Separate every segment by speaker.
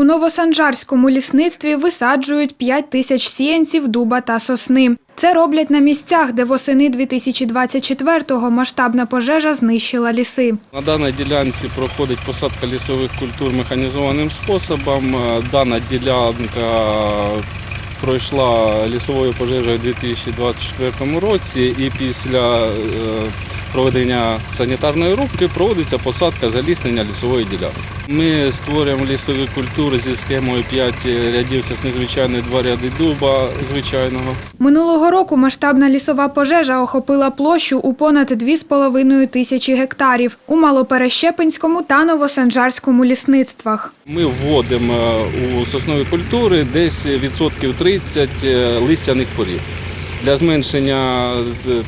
Speaker 1: У Новосанжарському лісництві висаджують 5 тисяч сіянців дуба та сосни. Це роблять на місцях, де восени 2024-го масштабна пожежа знищила ліси.
Speaker 2: На даній ділянці проходить посадка лісових культур механізованим способом. Е, Дана ділянка пройшла лісовою пожежею у 2024 році і після е, проведення санітарної рубки проводиться посадка заліснення лісової ділянки. Ми створюємо лісові культури зі схемою 5 рядів сосни звичайної, 2 ряди дуба звичайного.
Speaker 1: Минулого року масштабна лісова пожежа охопила площу у понад 2,5 тисячі гектарів у Малоперещепинському та Новосанжарському лісництвах.
Speaker 2: Ми вводимо е, у соснові культури десь відсотків 30 е, листяних порід. Для зменшення,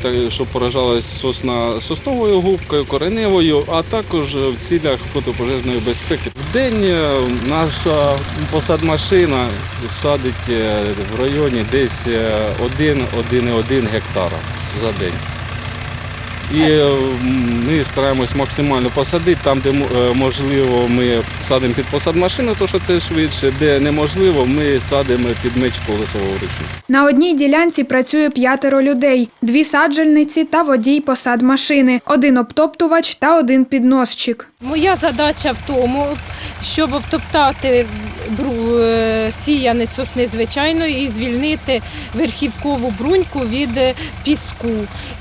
Speaker 2: е, щоб поражалась сосна сосновою губкою, кореневою, а також в цілях протипожежної безпеки. В день е, наша посадмашина садить е, в районі десь е, 1-1,1 гектара за день. І е, ми стараємось максимально посадити там, де е, можливо, ми садимо під посадмашину, то що це швидше, де неможливо, ми садимо під меч колесового ручну.
Speaker 1: На одній ділянці працює п'ятеро людей: дві саджальниці та водій посадмашини, один обтоптувач та один підносчик.
Speaker 3: Моя задача в тому, щоб обтоптати сіянець сосни звичайної і звільнити верхівкову бруньку від е, піску.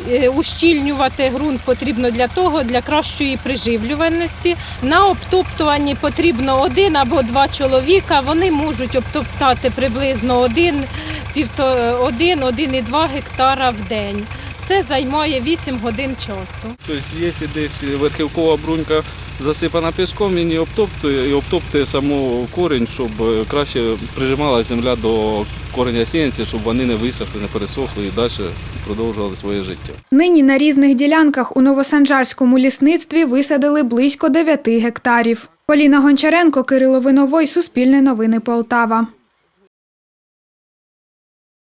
Speaker 3: Е, Ущільнювати ґрунт потрібно для того, для кращої приживлюваності. На обтоптуванні потрібно один або два чоловіка. Вони можуть обтоптати приблизно один, один, один і два гектара в день. Це займає 8 годин часу.
Speaker 2: Тобто, якщо десь верхівкова брунька засипана піском, він її обтоптує і обтоптує саму корінь, щоб е, краще прижимала земля до кореня сіянців, щоб вони не висохли, не пересохли і далі продовжували своє життя.
Speaker 1: Нині на різних ділянках у Новосанжарському лісництві висадили близько 9 гектарів. Поліна Гончаренко, Кирило Виновой, Суспільне новини Полтава.